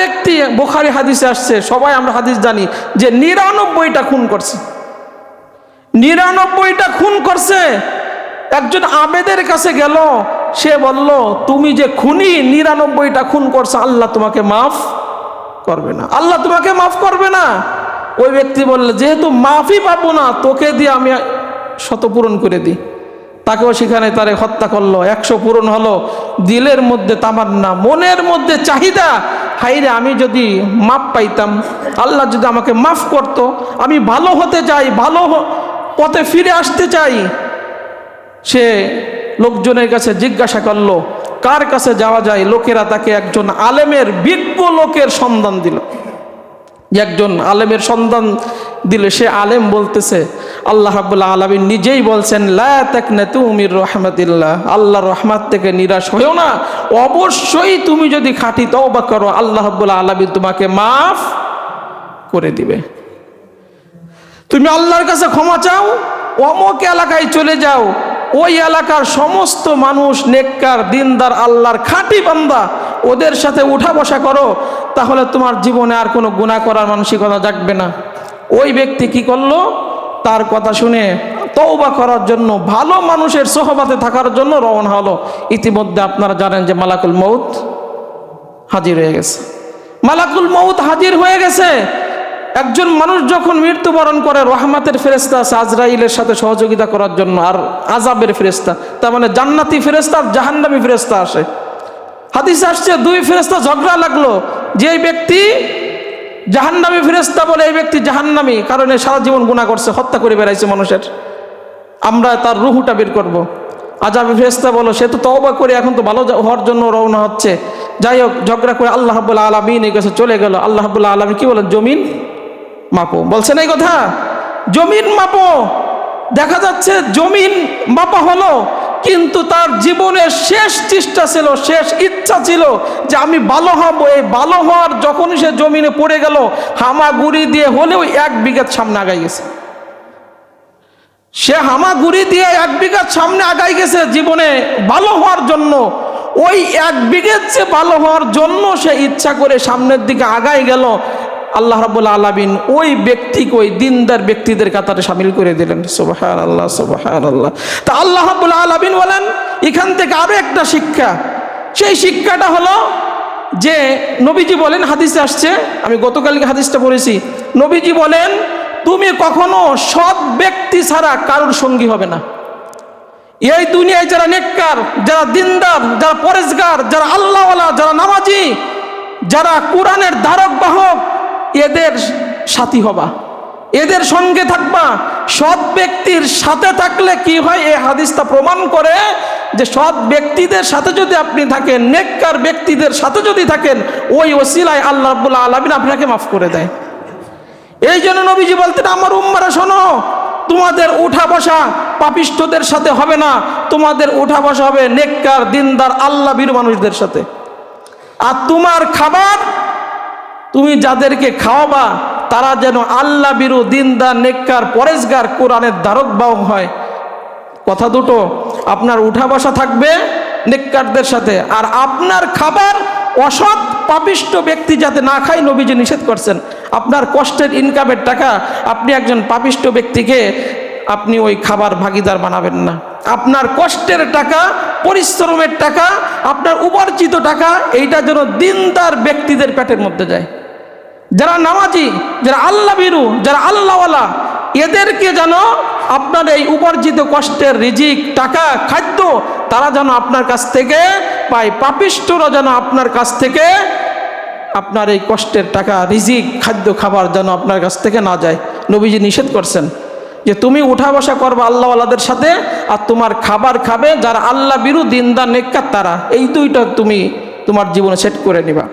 ব্যক্তি বোখারি হাদিসে আসছে, সবাই আমরা হাদিস জানি, যে নিরানব্বইটা খুন করছে। নিরানব্বইটা খুন করছে। একজন আবেদের কাছে গেল, সে বলল, তুমি যে খুনি, নিরানব্বইটা খুন করছ, আল্লাহ তোমাকে মাফ করবে না। আল্লাহ তোমাকে মাফ করবে না। ওই ব্যক্তি বললে, যেহেতু মাফই পাবো না, তোকে দিয়ে আমি শত পূরণ করে দিই। তাকেও সেখানে তারে হত্যা করল, একশো পূরণ হলো। দিলের মধ্যে তামান্না, মনের মধ্যে চাহিদা হাইরে আমি যদি মাপ পাইতাম, আল্লাহ যদি আমাকে মাফ করত। আমি ভালো হতে চাই, ভালো পথে ফিরে আসতে চাই সে লোকজনের কাছে জিজ্ঞাসা করল, কার কাছে যাওয়া যায় লোকেরা তাকে একজন আলেমের বিজ্ঞ লোকের সন্ধান দিল একজন আলেমের সন্ধান দিলে সে আলেম বলতেছে, আল্লাহ রাবুল্লাহ আলমিন নিজেই বলছেন লামির রহমতিল্লাহ। আল্লাহ রহমাত থেকে নিরাশ হয়েও না। অবশ্যই তুমি যদি খাঁটি তওবা করো, আল্লাহ রাবুল্লাহ আলমিন তোমাকে মাফ করে দিবে। তুমি আল্লাহর কাছে ক্ষমা চাও, অমক এলাকায় চলে যাও। ওই এলাকার সমস্ত মানুষ, নেককার, দিনদার, আল্লাহর খাঁটি বান্দা, ওদের সাথে উঠা বসা করো, তাহলে তোমার জীবনে আর কোনো গুণা করার মানসিকতা জাগবে না। ওই ব্যক্তি কি করল? তার কথা শুনে তৌবা করার জন্য, ভালো মানুষের সহবাতে থাকার জন্য রওনা হলো। ইতিমধ্যে আপনারা জানেন যে মালাকুল মৌত হাজির হয়ে গেছে। মালাকুল মৌত হাজির হয়ে গেছে। একজন মানুষ যখন মৃত্যুবরণ করে, রহমাতের ফেরেস্তা আছে আজরাইলের সাথে সহযোগিতা করার জন্য আর আজাবের ফেরেস্তা তার মানে জান্নাতি ফেরেস্তা আর জাহান্নামী ফেরেস্তা আসে। হাদিস আসছে, দুই ফেরেস্তা ঝগড়া লাগল। যে ব্যক্তি জাহান্নামী ফেরেস্তা বলে এই ব্যক্তি জাহান্নামী, কারণে সারা জীবন গুণা করছে, হত্যা করে বেড়াইছে মানুষের। আমরা তার রুহুটা বের করব। আজাবি ফেরেস্তা বলো, সে তো তওবা করে এখন তো ভালো হওয়ার জন্য রওনা হচ্ছে। যাই হোক, ঝগড়া করে আল্লাহ হাবুল্লাহ আলমিন এই কাছে চলে গেল। আল্লাহ হাবুল্লাহ আলমিন কি বলেন? জমিন মাপো। বলছেন এই কথা? জমিন মাপো। দেখা যাচ্ছে জমিন মাপা হলো কিন্তু তার জীবনের শেষ চেষ্টা ছিল, শেষ ইচ্ছা ছিল যে আমি ভালো হব। এই ভালো হওয়ার যখনই সে জমিনে পড়ে গেল, হামাগুড়ি দিয়ে হলেও এক বিঘাত সামনে আগাই গেছে। সে হামাগুড়ি দিয়ে এক বিঘার সামনে আগাই গেছে জীবনে ভালো হওয়ার জন্য। ওই এক বিঘের যে ভালো হওয়ার জন্য সে ইচ্ছা করে সামনের দিকে আগাই গেল। আল্লাহ রাবুল আলমিন ওই ব্যক্তিকে, ওই দিনদার ব্যক্তিদের কাতারে সামিল করে দিলেন। সোবাহান আল্লাহ সোবাহান আল্লাহ তা আল্লাহ রাবুল আলমিন বলেন, এখান থেকে আরও একটা শিক্ষা। সেই শিক্ষাটা হলো যে, নবীজি বলেন, হাদিসে আসছে, আমি গতকালকে হাদিসটা পড়েছি, নবীজি বলেন, তুমি কখনো সৎ ব্যক্তি ছাড়া কারোর সঙ্গী হবে না। এই দুনিয়ায় যারা নেককার, যারা দিনদার, যারা পরেশগার, যারা আল্লাহওয়ালা, যারা নামাজি, যারা কোরআনের ধারক বাহক এদের সাথী হবা। এদের সঙ্গে থাকবা। সৎ ব্যক্তির সাথে থাকলে কি হয়? এই হাদিসটা প্রমাণ করে যে সৎ ব্যক্তিদের সাথে যদি আপনি থাকেন, নেককার ব্যক্তিদের সাথে যদি থাকেন, ওই ওসিলায় আল্লাহ রাব্বুল আলমিন আপনাকে মাফ করে দেয়। এই জন্য নবীজি বলতেন, আমার উম্মারা, শোনো, তোমাদের উঠা বসা পাপিষ্ঠদের সাথে হবে না। তোমাদের উঠা বসা হবে নেককার, দিনদার আল্লাহ বীর মানুষদের সাথে। আর তোমার খাবার তুমি যাদেরকে খাওয়াবা, তারা যেন আল্লাহ বিরু দিনদার, নেককার, পরেশগার কোরআনের ধারক বাহক হয়। কথা দুটো, আপনার উঠা বসা থাকবে নেককারদের সাথে, আর আপনার খাবার অসৎ, পাপিষ্ট ব্যক্তি যাতে না খায়, নবীজি নিষেধ করছেন। আপনার কষ্টের ইনকামের টাকা আপনি একজন পাপিষ্ট ব্যক্তিকে আপনি ওই খাবার ভাগিদার বানাবেন না। আপনার কষ্টের টাকা, পরিশ্রমের টাকা, আপনার উপার্জিত টাকা, এইটা যেন দিনদার ব্যক্তিদের পেটের মধ্যে যায়। যারা নামাজি, যারা আল্লাহ বিরু, যারা আল্লাহওয়ালা, এদেরকে যেন আপনার এই উপার্জিত কষ্টের রিজিক, টাকা, খাদ্য, তারা যেন আপনার কাছ থেকে পায়। পাপিষ্টরা যেন আপনার কাছ থেকে আপনার এই কষ্টের টাকা, রিজিক, খাদ্য, খাবার যেন আপনার কাছ থেকে না যায়। নবীজি নিষেধ করছেন যে, তুমি উঠা বসা করবে আল্লাহওয়ালাদের সাথে আর তোমার খাবার খাবে যারা আল্লাহ বিরু, দিনদার, নেককার তারা। এই দুইটা তুমি তোমার জীবনে সেট করে নিবা।